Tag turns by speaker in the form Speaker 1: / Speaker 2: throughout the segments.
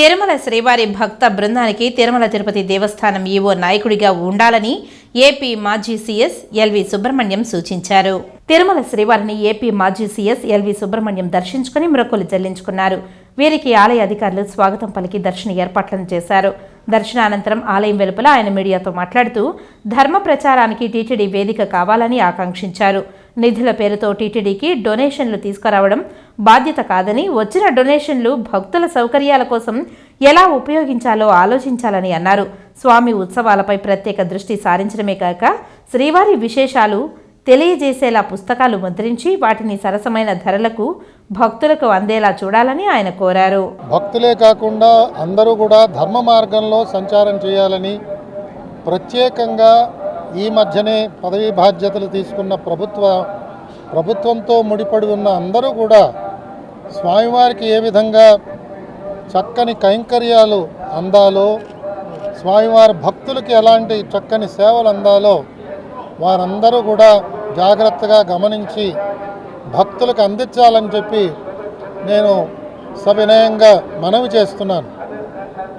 Speaker 1: తిరుమల శ్రీవారి భక్త బృందానికి తిరుమల తిరుపతి దేవస్థానం ఈవో నాయకుడిగా ఉండాలని ఏపీ మాజీ సీఎస్ ఎల్వి సుబ్రహ్మణ్యం సూచించారు. తిరుమల శ్రీవారిని ఏపీ మాజీ సీఎస్ ఎల్వి సుబ్రహ్మణ్యం దర్శించుకుని మొక్కులు చెల్లించుకున్నారు. వీరికి ఆలయ అధికారులు స్వాగతం పలికి దర్శన ఏర్పాట్లను చేశారు. దర్శనానంతరం ఆలయం వెలుపల ఆయన మీడియాతో మాట్లాడుతూ ధర్మ ప్రచారానికి టీటీడీ వేదిక కావాలని ఆకాంక్షించారు. నిధుల పేరుతో టీటీడీకి డొనేషన్లు తీసుకురావడం బాధ్యత కాదని వచ్చిన డొనేషన్లు భక్తుల సౌకర్యాల కోసం ఎలా ఉపయోగించాలో ఆలోచించాలని అన్నారు. స్వామి ఉత్సవాలపై ప్రత్యేక దృష్టి సారించడమే కాక శ్రీవారి విశేషాలు తెలియజేసేలా పుస్తకాలు ముద్రించి వాటిని సరసమైన ధరలకు భక్తులకు అందేలా చూడాలని ఆయన కోరారు.
Speaker 2: భక్తులే కాకుండా అందరూ కూడా ధర్మ మార్గంలో సంచారం చేయాలని ప్రత్యేకంగా ఈ మధ్యనే పదవీ బాధ్యతలు తీసుకున్న ప్రభుత్వ ప్రభుత్వంతో ముడిపడి ఉన్న అందరూ కూడా స్వామివారికి ఏ విధంగా చక్కని కైంకర్యాలు అందాలో స్వామివారి భక్తులకి ఎలాంటి చక్కని సేవలు అందాలో వారందరూ కూడా జాగ్రత్తగా గమనించి భక్తులకు అందించాలని చెప్పి నేను సవినయంగా మనవి చేస్తున్నాను.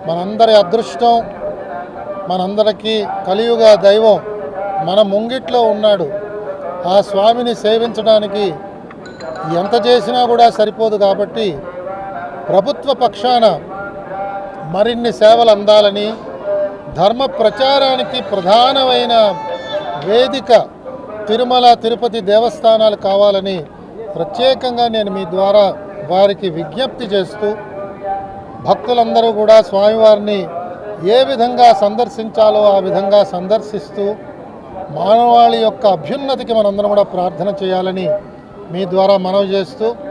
Speaker 2: మనందరి అదృష్టం మనందరికీ కలియుగ దైవం మన ముంగిట్లో ఉన్నాడు. ఆ స్వామిని సేవించడానికి ఎంత చేసినా కూడా సరిపోదు కాబట్టి ప్రభుత్వ పక్షాన మరిన్ని సేవలు అందాలని ధర్మ ప్రచారానికి ప్రధానమైన వేదిక తిరుమల తిరుపతి దేవస్థానాలు కావాలని ప్రత్యేకంగా నేను మీ ద్వారా వారికి విజ్ఞప్తి చేస్తూ భక్తులందరూ కూడా స్వామివారిని ఏ విధంగా సందర్శించాలో ఆ విధంగా సందర్శిస్తూ మానవాళి యొక్క అభ్యున్నతికి మనందరం కూడా ప్రార్థన చేయాలని మీ ద్వారా మనవి చేస్తూ